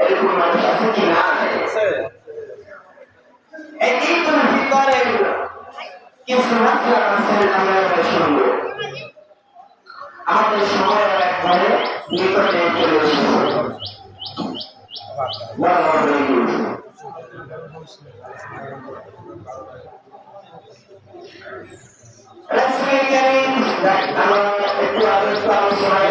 এরকম মানুষ আছে কি না এই ঈদুল ফিতরের কিছু মাসেল আমরা এবার শুনব আমাদের সময়ের একবারে নিকটে চলে এসেছে। রাসূল কারীম আমরা একটু আগে একটু আলোচনায়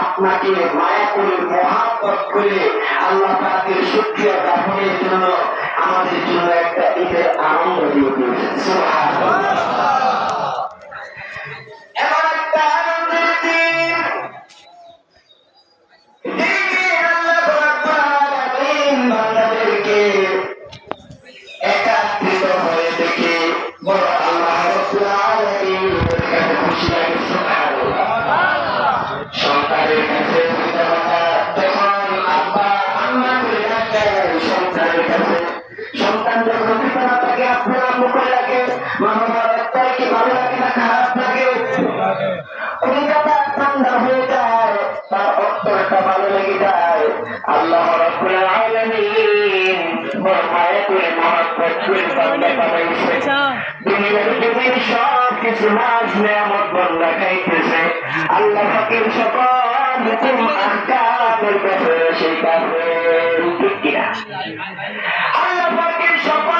আপনাকে মায়া করে মহাব্বত করে আল্লাহ পাকের শুকরিয়া জ্ঞাপনের জন্য আমাদের জন্য একটা ঈদের খারাপ লাগে কলিকাতা ঠান্ডা হয়ে যায় তার অন্তরটা ভালো লেগে যায়। আল্লাহ রাব্বুল আলামিন বড় মায়া করে মহব্বত করে বান্দা বানাইছে। দুনিয়ার জমিন সব কিছু মাছ নেয়ামত বন্ধা খাইতেছে আল্লাহ সকল হুকুম আহকামের কাছে সেই কাছে ঠিক কিনা। আল্লাহ সকল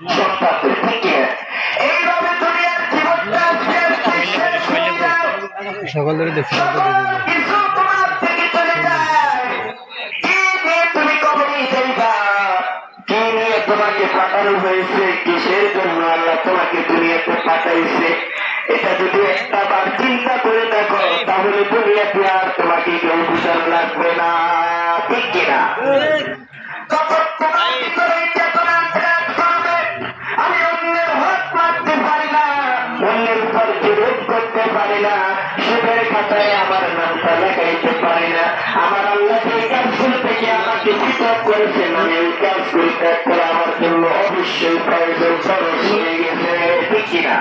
ঠিক আছে? এইভাবে দুনিয়ার জীবনটা আস্তে আস্তে শেষ যায় সকাল ধরে দেখছি কিছু তোমার থেকে চলে যায় কি নিয়ে তুমি কবরে যাইবা কি নিয়ে তোমাকে পাঠানো হয়েছে কিসের জন্য আল্লাহ তোমাকে দুনিয়াতে করতে পারি না সুদের খাতায় আমার নামটা লেখাইতে পারি না। আমার আল্লাহ এই কাজগুলো থেকে আমাকে পৃথক করেছেন আমি এই কাজগুলো ত্যাগ করে আমার জন্য অবশ্যই প্রয়োজন খরচ হয়ে গেছে। ঠিক কিনা?